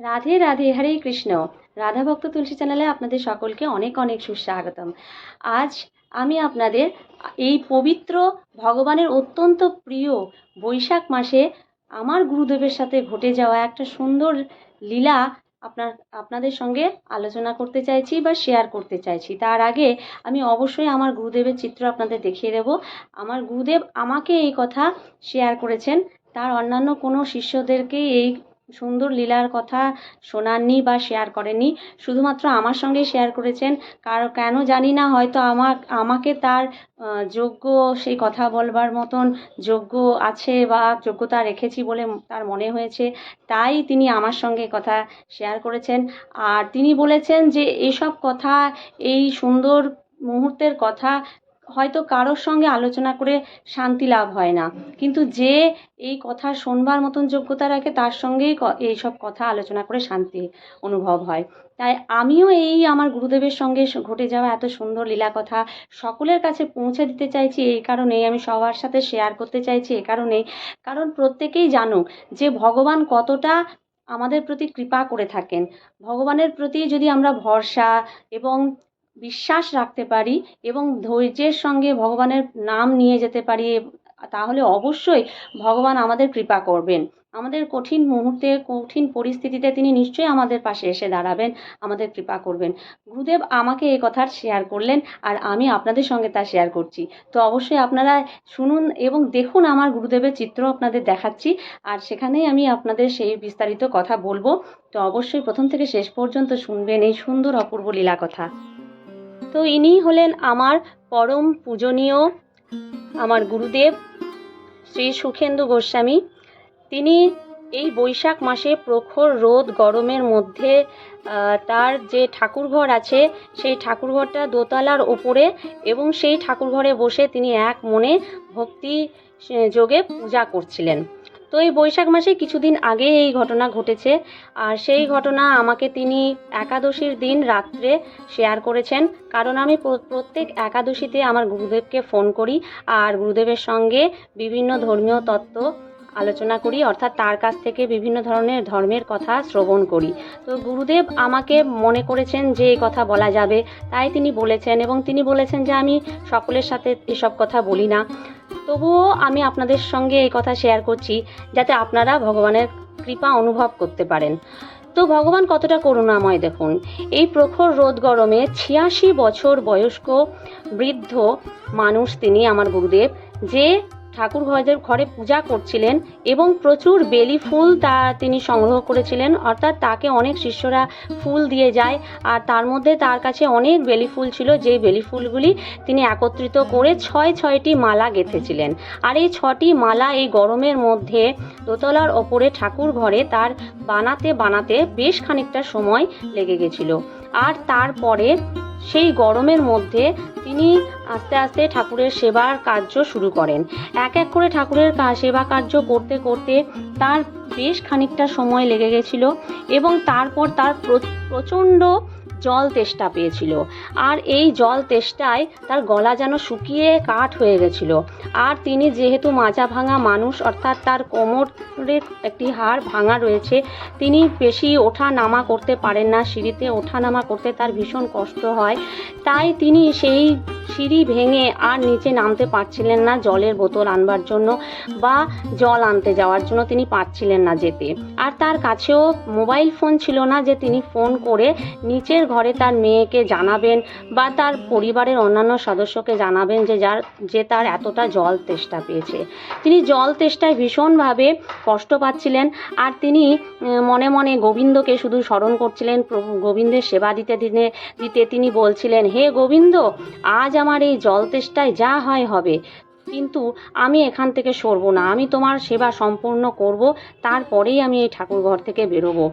রাধে রাধে হরে কৃষ্ণ। রাধা ভক্ত তুলসী চ্যানেলে আপনাদের সকলকে অনেক অনেক সুস্বাগতম। আজ আমি আপনাদের এই পবিত্র ভগবানের অত্যন্ত প্রিয় বৈশাখ মাসে আমার গুরুদেবের সাথে ঘটে যাওয়া একটা সুন্দর লীলা আপনার, আপনাদের সঙ্গে আলোচনা করতে চাইছি বা শেয়ার করতে চাইছি। তার আগে আমি অবশ্যই আমার গুরুদেবের চিত্র আপনাদের দেখিয়ে দেব। আমার গুরুদেব আমাকে এই কথা শেয়ার করেছেন। তার অন্যান্য কোনো শিষ্যদেরকে এই সুন্দর লীলার কথা শোনাননি বা শেয়ার করেননি। শুধুমাত্র আমার সঙ্গে শেয়ার করেছেন। কারও, কেন জানি না, হয়তো আমার আমাকে তার যোগ্য, সেই কথা বলবার মতন যোগ্য আছে বা যোগ্যতা রেখেছি বলে তার মনে হয়েছে। তাই তিনি আমার সঙ্গে কথা শেয়ার করেছেন। আর তিনি বলেছেন যে এইসব কথা, এই সুন্দর মুহূর্তের কথা হয়তো কারোর সঙ্গে আলোচনা করে শান্তি লাভ হয় না। কিন্তু যে এই কথা শোনবার মতন যোগ্যতা রাখে, তার সঙ্গেই ক- এইসব কথা আলোচনা করে শান্তি অনুভব হয়। তাই আমিও এই আমার গুরুদেবের সঙ্গে ঘটে যাওয়া এত সুন্দর লীলা কথা সকলের কাছে পৌঁছে দিতে চাইছি, এই কারণেই আমি সবার সাথে শেয়ার করতে চাইছি, এই কারণেই। কারণ প্রত্যেকেই জানুক যে ভগবান কতটা আমাদের প্রতি কৃপা করে থাকেন। ভগবানের প্রতি যদি আমরা ভরসা এবং বিশ্বাস রাখতে পারি এবং ধৈর্যের সঙ্গে ভগবানের নাম নিয়ে যেতে পারি, তাহলে অবশ্যই ভগবান আমাদের কৃপা করবেন। আমাদের কঠিন মুহূর্তে, কঠিন পরিস্থিতিতে তিনি নিশ্চয়ই আমাদের পাশে এসে দাঁড়াবেন, আমাদের কৃপা করবেন। গুরুদেব আমাকে এই কথা শেয়ার করলেন আর আমি আপনাদের সঙ্গে তা শেয়ার করছি। তো অবশ্যই আপনারা শুনুন এবং দেখুন আমার গুরুদেবের চিত্র আপনাদের দেখাচ্ছি আর সেখানেই আমি আপনাদের সেই বিস্তারিত কথা বলব। তো অবশ্যই প্রথম থেকে শেষ পর্যন্ত শুনবেন এই সুন্দর অপূর্ব লীলা কথা তো ইনি হলেন আমার পরম পূজনীয়, আমার গুরুদেব শ্রী সুখেন্দু গোস্বামী। তিনি এই বৈশাখ মাসে প্রখর রোদ, গরমের মধ্যে তার যে ঠাকুরঘর আছে, সেই ঠাকুরঘরটা দোতলার ওপরে এবং সেই ঠাকুরঘরে বসে তিনি এক মনে ভক্তি যোগে পূজা করছিলেন। তো এই বৈশাখ মাসে কিছুদিন আগে এই ঘটনা ঘটেছে। আর সেই ঘটনা আমাকে তিনি একাদশীর দিন রাত্রে শেয়ার করেছেন। কারণ আমি প্রত্যেক একাদশীতে আমার গুরুদেবকে ফোন করি। আর গুরুদেবের সঙ্গে বিভিন্ন ধর্মীয় তত্ত্ব আলোচনা করি, অর্থাৎ তার কাছ থেকে বিভিন্ন ধরনের ধর্মের কথা শ্রবণ করি। তো গুরুদেব আমাকে মনে করেছেন যে এই কথা বলা যাবে, তাই তিনি বলেছেন এবং তিনি বলেছেন যে আমি সকলের সাথে এসব কথা বলি না। তবুও আমি আপনাদের সঙ্গে এই কথা শেয়ার করছি, যাতে আপনারা ভগবানের কৃপা অনুভব করতে পারেন। তো ভগবান কতটা করুণাময় দেখুন। এই প্রখর রোদ গরমে ছিয়াশি বছর বয়স্ক বৃদ্ধ মানুষ তিনি, আমার গুরুদেব, যে ঠাকুর ঘরের ঘরে পূজা করছিলেন এবং প্রচুর বেলি ফুল তা তিনি সংগ্রহ করেছিলেন। অর্থাৎ তাকে অনেক শিষ্যরা ফুল দিয়ে যায় আর তার মধ্যে তার কাছে অনেক বেলি ফুল ছিল। যে বেলি ফুলগুলি তিনি একত্রিত করে ছয় ছয়টি মালা গেঁথেছিলেন। আর এই ছটি মালা এই গরমের মধ্যে দোতলার ওপরে ঠাকুর ঘরে তার বানাতে বানাতে বেশ খানিকটা সময় লেগে গেছিল। আর তারপরে সেই গরমের মধ্যে তিনি আস্তে আস্তে ঠাকুরের সেবার কার্য শুরু করেন। এক এক করে ঠাকুরের সেবা কার্য করতে করতে তার বেশ খানিকটা সময় লেগে গেছিল এবং তারপর তার প্র- প্রচণ্ড জল তেষ্টা পেয়েছিল। আর এই জল তেষ্টায় তার গলা যেন শুকিয়ে কাঠ হয়ে গেছিল। আর তিনি যেহেতু মাজা ভাঙা মানুষ, অর্থাৎ তার কোমরের একটি হাড় ভাঙা রয়েছে, তিনি বেশি ওঠা নামা করতে পারেন না, সিঁড়িতে ওঠা নামা করতে তার ভীষণ কষ্ট হয়। তাই তিনি সেই সিঁড়ি ভেঙে আর নিচে নামতে পারছিলেন না জলের বোতল আনবার জন্য বা জল আনতে যাওয়ার জন্য তিনি পারছিলেন না যেতে। আর তার কাছেও মোবাইল ফোন ছিল না যে তিনি ফোন করে নিচের ঘরে তার মেয়েকে জানাবেন বা তার পরিবারের অন্যান্য সদস্যকে জানাবেন যে যার, যে তার এতটা জল তেষ্টা পেয়েছে। তিনি জল তেষ্টায় ভীষণভাবে কষ্ট পাচ্ছিলেন আর তিনি মনে মনে গোবিন্দকে শুধু স্মরণ করছিলেন গোবিন্দের সেবা দিতে দিনে, দিতে তিনি বলছিলেন, হে গোবিন্দ, আজ আমার এই জল তেষ্টায় যা হয় হবে। কিন্তু আমি এখান থেকে সরবো না। আমি তোমার সেবা সম্পূর্ণ করব, তারপরেই আমি এই ঠাকুর ঘর থেকে বেরোবো।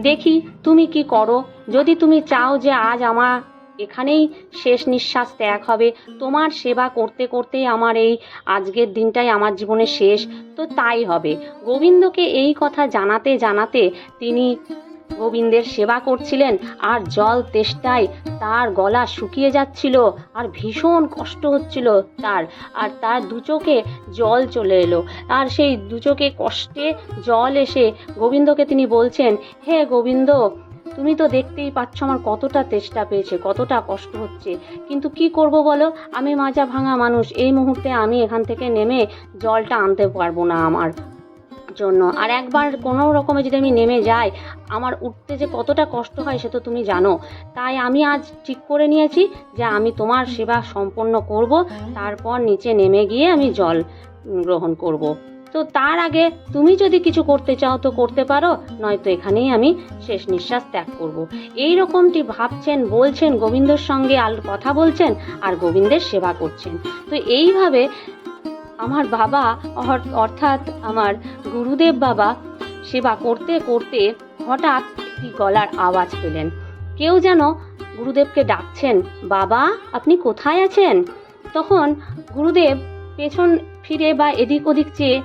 দেখি তুমি কি করো। যদি তুমি চাও যে আজ আমার এখানেই শেষ নিঃশ্বাস ত্যাগ হবে, তোমার সেবা করতে করতেই আমার এই আজকের দিনটাই আমার জীবনে শেষ, তো তাই হবে। গোবিন্দকে এই কথা জানাতে জানাতে তিনি গোবিন্দের সেবা করছিলেন আর জল তেষ্টায় তার গলা শুকিয়ে যাচ্ছিল আর ভীষণ কষ্ট হচ্ছিল তার। আর তার দু চোখে জল চলে এলো। আর সেই দু চোখে কষ্টে জল এসে গোবিন্দকে তিনি বলছেন, হে গোবিন্দ, তুমি তো দেখতেই পাচ্ছ আমার কতটা তেষ্টা পেয়েছে, কতটা কষ্ট হচ্ছে। কিন্তু কি করব বলো? আমি মাজা ভাঙা মানুষ। এই মুহূর্তে আমি এখান থেকে নেমে জলটা আনতে পারব না আমার। জন্য। আর একবার কোনো রকমে যদি আমি নেমে যাই, আমার উঠতে যে কতটা কষ্ট হয় সে তো তুমি জানো। তাই আমি আজ ঠিক করে নিয়েছি যে আমি তোমার সেবা সম্পন্ন করব, তারপর নিচে নেমে গিয়ে আমি জল গ্রহণ করব। তো তার আগে তুমি যদি কিছু করতে চাও তো করতে পারো, নয়তো এখানেই আমি শেষ নিঃশ্বাস ত্যাগ করব। এই রকমটি ভাবছেন, বলছেন, গোবিন্দর সঙ্গে আল, কথা বলছেন আর গোবিন্দের সেবা করছেন। তো এইভাবে আমার বাবা অর্থাৎ আমার গুরুদেব বাবা সেবা করতে করতে হঠাৎ একটি গলার আওয়াজ পেলেন। কেউ যেন গুরুদেবকে ডাকছেন, বাবা, আপনি কোথায় আছেন? তখন গুরুদেব পেছন ফিরে বা এদিক ওদিক চেয়ে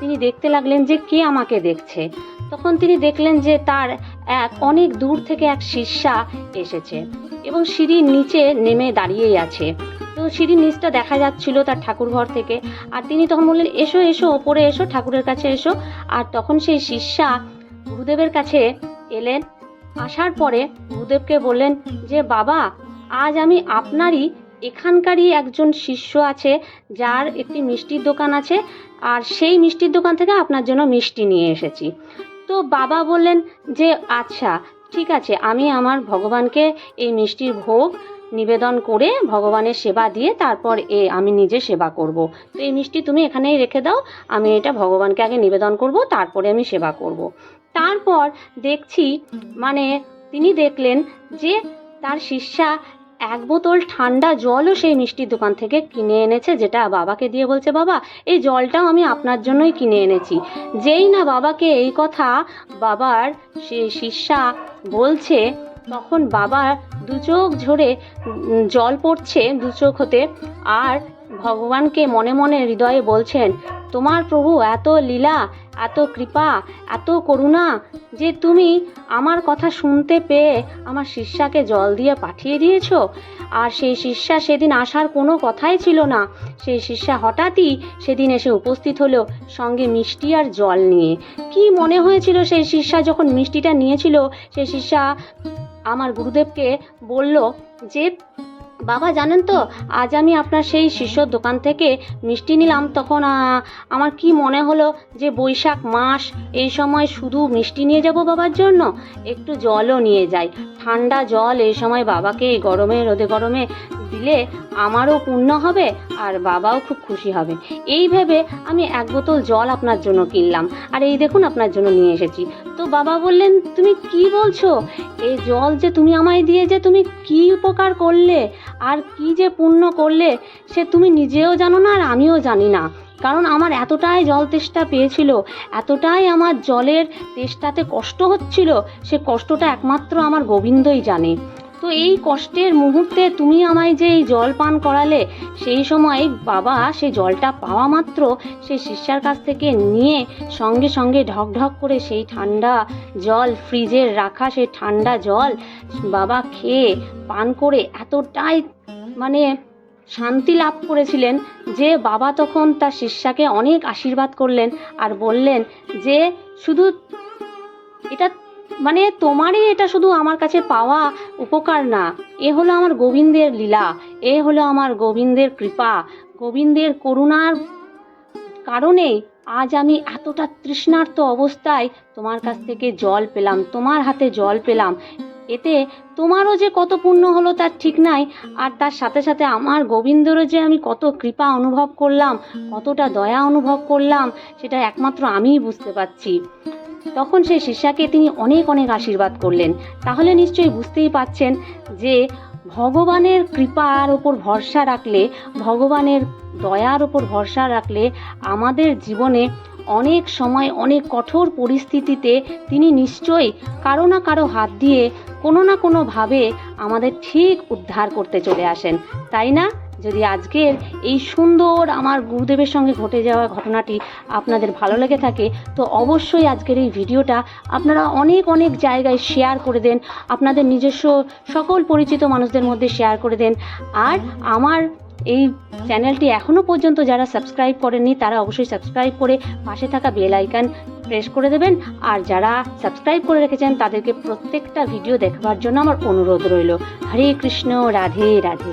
তিনি দেখতে লাগলেন যে কে আমাকে দেখছে। তখন তিনি দেখলেন যে তার এক অনেক দূর থেকে এক শিষ্যা এসেছে। এবং সিঁড়ির নিচে নেমে দাঁড়িয়েই আছে। তো সিঁড়ির নিচটা দেখা যাচ্ছিল তার ঠাকুর ঘর থেকে। আর তিনি তখন বললেন, এসো এসো, ওপরে এসো, ঠাকুরের কাছে এসো। আর তখন সেই শিষ্যা গুরুদেবের কাছে এলেন। আসার পরে গুরুদেবকে বললেন, যে বাবা, আজ আমি আপনারই এখানকারই একজন শিষ্য আছে, যার একটি মিষ্টির দোকান আছে, আর সেই মিষ্টির দোকান থেকে আপনার জন্য মিষ্টি নিয়ে এসেছি। তো বাবা বললেন যে আচ্ছা ঠিক আছে, আমি আমার ভগবানকে এই মিষ্টির ভোগ নিবেদন করে ভগবানের সেবা দিয়ে তারপর এ আমি নিজে সেবা করব। তো এই মিষ্টি তুমি এখানেই রেখে দাও, আমি এটা ভগবানকে আগে নিবেদন করব, তারপরে আমি সেবা করব। তারপর দেখছি মানে তিনি দেখলেন যে তার শিষ্যা এক বোতল ঠান্ডা জলও সেই মিষ্টির দোকান থেকে কিনে এনেছে, যেটা বাবাকে দিয়ে বলছে, বাবা, এই জলটাও আমি আপনার জন্যই কিনে এনেছি। যেই না বাবাকে এই কথা বাবার সে শিষ্যা বলছে, তখন বাবা দু চোখ ঝরে জল পড়ছে দু চোখ হতে, আর ভগবানকে মনে মনে হৃদয়ে বলছেন, তোমার প্রভু এত লীলা, এত কৃপা, এত করুণা যে তুমি আমার কথা শুনতে পেয়ে আমার শিষ্যাকে জল দিয়ে পাঠিয়ে দিয়েছ। আর সেই শিষ্যা সেদিন আসার কোনো কথাই ছিল না। সেই শিষ্যা হঠাৎই সেদিন এসে উপস্থিত হলো সঙ্গে মিষ্টি আর জল নিয়ে। কি মনে হয়েছিল সেই শিষ্যা যখন মিষ্টিটা নিয়েছিল? সেই শিষ্যা আমার গুরুদেবকে বলল যে বাবা, জানেন তো, আজ আমি আপনার সেই শিষ্যর দোকান থেকে মিষ্টি নিলাম। তখন আমার কি মনে হলো যে বৈশাখ মাস, এই সময় শুধু মিষ্টি নিয়ে যাব বাবার জন্য? একটু জলও নিয়ে যাই। ঠান্ডা জল এই সময় বাবাকে এই গরমে, রোদে গরমে দিলে আমারও পূর্ণ হবে আর বাবাও খুব খুশি হবে। এই ভেবে আমি এক বোতল জল আপনার জন্য কিনলাম। আর এই দেখুন, আপনার জন্য নিয়ে এসেছি। তো বাবা বললেন, তুমি কি বলছো? এই জল যে তুমি আমায় দিয়ে যে তুমি কি উপকার করলে? আর কি যে পূর্ণ করলে সে তুমি নিজেও জানো না আর আমিও জানি না। কারণ আমার এতটাই জল তেষ্টা পেয়েছিল, এতটাই আমার জলের তেষ্টাতে কষ্ট হচ্ছিল, সে কষ্টটা একমাত্র আমার গোবিন্দই জানে। তো এই কষ্টের মুহূর্তে তুমি আমায় যে এই জল পান করালে, সেই সময় বাবা সে জলটা পাওয়া মাত্র সেই শিষ্যার কাছ থেকে নিয়ে সঙ্গে সঙ্গে ঢক ঢক করে সেই ঠান্ডা জল ফ্রিজের রাখা সেই ঠান্ডা জল বাবা খেয়ে পান করে এতটাই মানে শান্তি লাভ করেছিলেন যে বাবা তখন তার শিষ্যাকে অনেক আশীর্বাদ করলেন আর বললেন যে শুধু এটা মানে তোমারই এটা শুধু আমার কাছে পাওয়া উপকার না। এ হলো আমার গোবিন্দের লীলা, এ হলো আমার গোবিন্দের কৃপা। গোবিন্দের করুণার কারণে আজ আমি এতটা তৃষ্ণার্ত অবস্থায় তোমার কাছ থেকে জল পেলাম, তোমার হাতে জল পেলাম। এতে তোমারও যে কত পুণ্য হলো তার ঠিক নাই, আর তার সাথে সাথে আমার গোবিন্দরও যে আমি কত কৃপা অনুভব করলাম, কতটা দয়া অনুভব করলাম, সেটা একমাত্র আমিই বুঝতে পারছি। তখন সেই শিষ্যাকে তিনি অনেক অনেক আশীর্বাদ করলেন। তাহলে নিশ্চয়ই বুঝতেই পাচ্ছেন যে ভগবানের কৃপার ওপর ভরসা রাখলে, ভগবানের দয়ার ওপর ভরসা রাখলে আমাদের জীবনে অনেক সময় অনেক কঠোর পরিস্থিতিতে তিনি নিশ্চয়ই কারও না কারও হাত দিয়ে কোনো না কোনোভাবে আমাদের ঠিক উদ্ধার করতে চলে আসেন। তাই না? যদি আজকের এই সুন্দর আমার গুরুদেবের সঙ্গে ঘটে যাওয়া ঘটনাটি আপনাদের ভালো লেগে থাকে, তো অবশ্যই আজকের এই ভিডিওটা আপনারা অনেক অনেক জায়গায় শেয়ার করে দেন, আপনাদের নিজস্ব সকল পরিচিত মানুষদের মধ্যে শেয়ার করে দেন। আর আমার এই চ্যানেলটি এখনও পর্যন্ত যারা সাবস্ক্রাইব করেননি, তারা অবশ্যই সাবস্ক্রাইব করে পাশে থাকা বেল আইকন প্রেস করে দেবেন। আর যারা সাবস্ক্রাইব করে রেখেছেন, তাদেরকে প্রত্যেকটা ভিডিও দেখবার জন্য আমার অনুরোধ রইল। হরে কৃষ্ণ, রাধে রাধে।